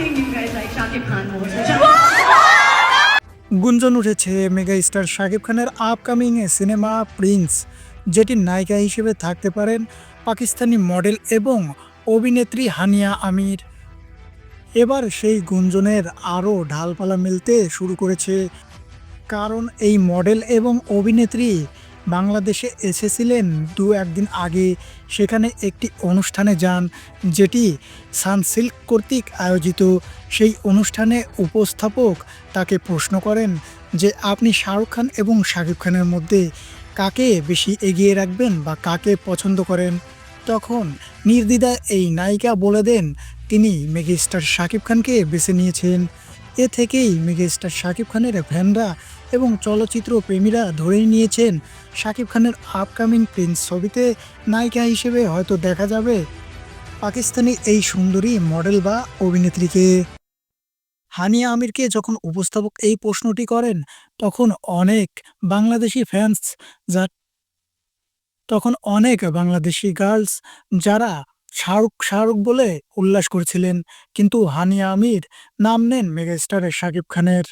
think you guys like Shakib Khan more. So গুঞ্জন উঠেছে mega star Shakib খানের upcoming cinema Prince যেটির নায়িকা হিসেবে থাকতে পারেন পাকিস্তানি মডেল এবং অভিনেত্রী হানিয়া আমির এবার সেই গুঞ্জনের আরও ঢালপালা মিলতে শুরু করেছে কারণ এই মডেল এবং অভিনেত্রী বাংলাদেশে এসেছিলেন দু একদিন আগে। সেখানে একটি অনুষ্ঠানে যান, যেটি সানসিল্ক কর্তৃক আয়োজিত। সেই অনুষ্ঠানে উপস্থাপক তাকে প্রশ্ন করেন যে, আপনি শাহরুখ খান এবং শাকিব খানের মধ্যে কাকে বেশি এগিয়ে রাখবেন বা কাকে পছন্দ করেন? তখন নির্দ্বিধা এই নায়িকা বলে দেন, তিনি মেগাস্টার শাকিব খানকে বেছে নিয়েছেন। এ থেকেই মেগাস্টার শাকিব খানের ফ্যানরা এবং চলচ্চিত্র প্রেমীরা ধরেই নিয়েছেন শাকিব খানের আপকামিং প্রিন্স ছবিতে নায়িকা হিসেবে হয়তো দেখা যাবে পাকিস্তানি এই সুন্দরী মডেল বা অভিনেত্রীকে। হানিয়া আমিরকে যখন উপস্থাপক এই প্রশ্নটি করেন, তখন অনেক বাংলাদেশি ফ্যান্স যা তখন অনেক বাংলাদেশি গার্লস যারা শাহরুখ শাহরুখ বলে উল্লাস করেছিলেন। কিন্তু হানিয়া আমির নাম নেন মেগাস্টারের শাকিব খানের।